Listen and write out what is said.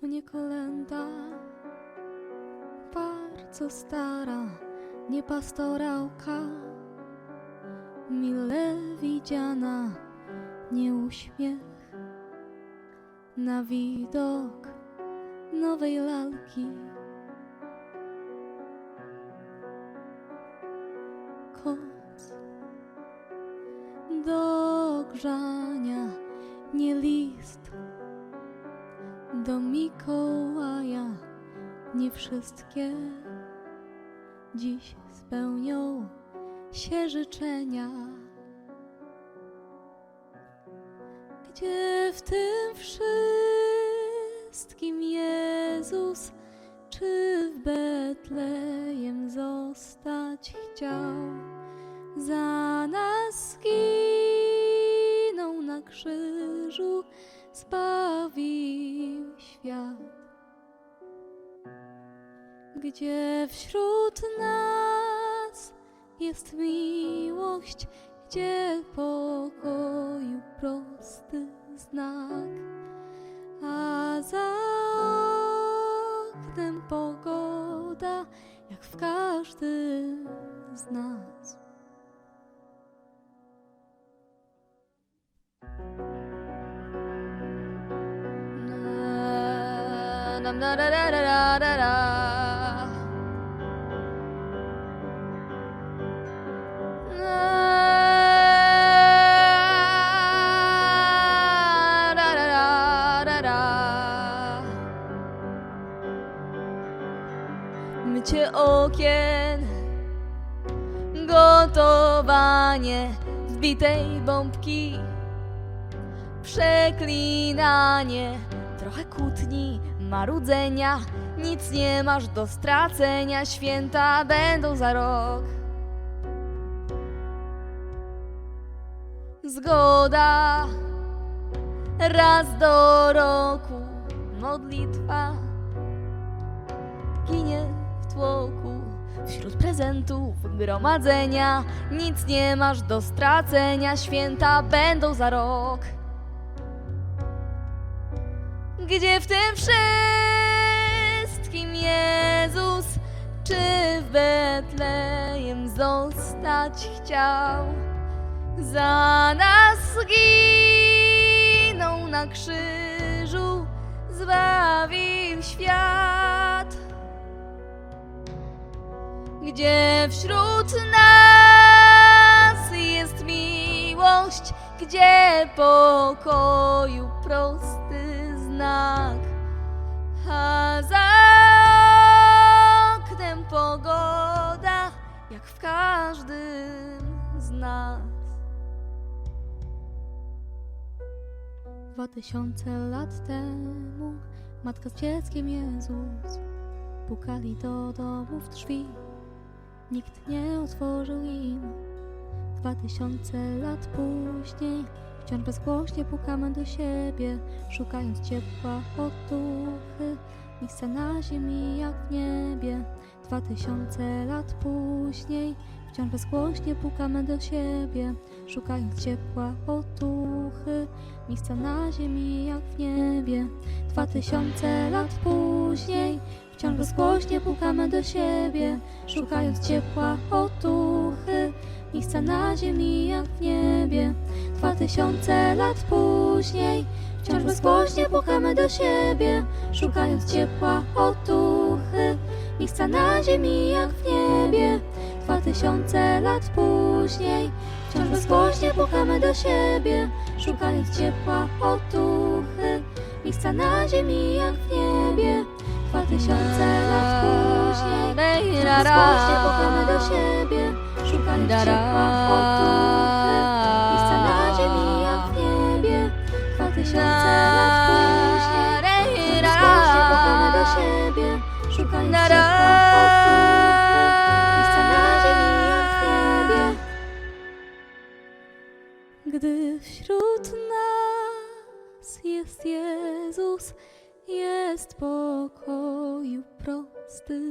to nie kolenda, bardzo stara, nie pastorałka, mile widziana, nie uśmiech. Na widok nowej lalki. Koc do grzania, nie list do Mikołaja. Nie wszystkie dziś spełnią się życzenia. Gdzie w tym wszystkim Jezus, czy w Betlejem zostać chciał? Gdzie wśród nas jest miłość, gdzie pokoju prosty znak, a za oknem pogoda, jak w każdym z nas. Na, na, na, ra, ra, ra, ra, ra, ra. Na, ra, ra, ra, ra, ra. Mycie okien, gotowanie wbitej bombki, przeklinanie, trochę kłótni, marudzenia, nic nie masz do stracenia, święta będą za rok. Zgoda raz do roku, modlitwa ginie w tłoku. Wśród prezentów, gromadzenia, nic nie masz do stracenia, święta będą za rok. Gdzie w tym wszystkim Jezus, czy w Betlejem zostać chciał? Za nas zginął na krzyżu, zbawił świat. Gdzie wśród nas jest miłość, gdzie pokoju prosty znak, a za oknem pogoda, jak w każdym z nas. Dwa tysiące lat temu matka z dzieckiem Jezus pukali do domów drzwi. Nikt nie otworzył im. Dwa tysiące lat później wciąż bezgłośnie pukamy do siebie, szukając ciepła otuchy, miejsca na ziemi jak w niebie. Dwa tysiące lat później wciąż bezgłośnie pukamy do siebie, szukając ciepła otuchy, miejsca na ziemi jak w niebie. Dwa tysiące lat później wciąż bezgłośnie pukamy do siebie, szukając ciepła otuchy, miejsca na ziemi jak w niebie. Dwa tysiące lat później wciąż bezgłośnie pukamy do siebie, szukając ciepła otuchy, miejsca na ziemi jak w niebie. Dwa tysiące lat później wciąż bezgłośnie pukamy do siebie, szukając ciepła otuchy, miejsca na ziemi jak w niebie. Dwa tysiące lat później wciąż bezgłośnie pukamy do siebie, szukając ciepła otuchy, Gdy wśród nas jest Jezus, jest pokoju prosty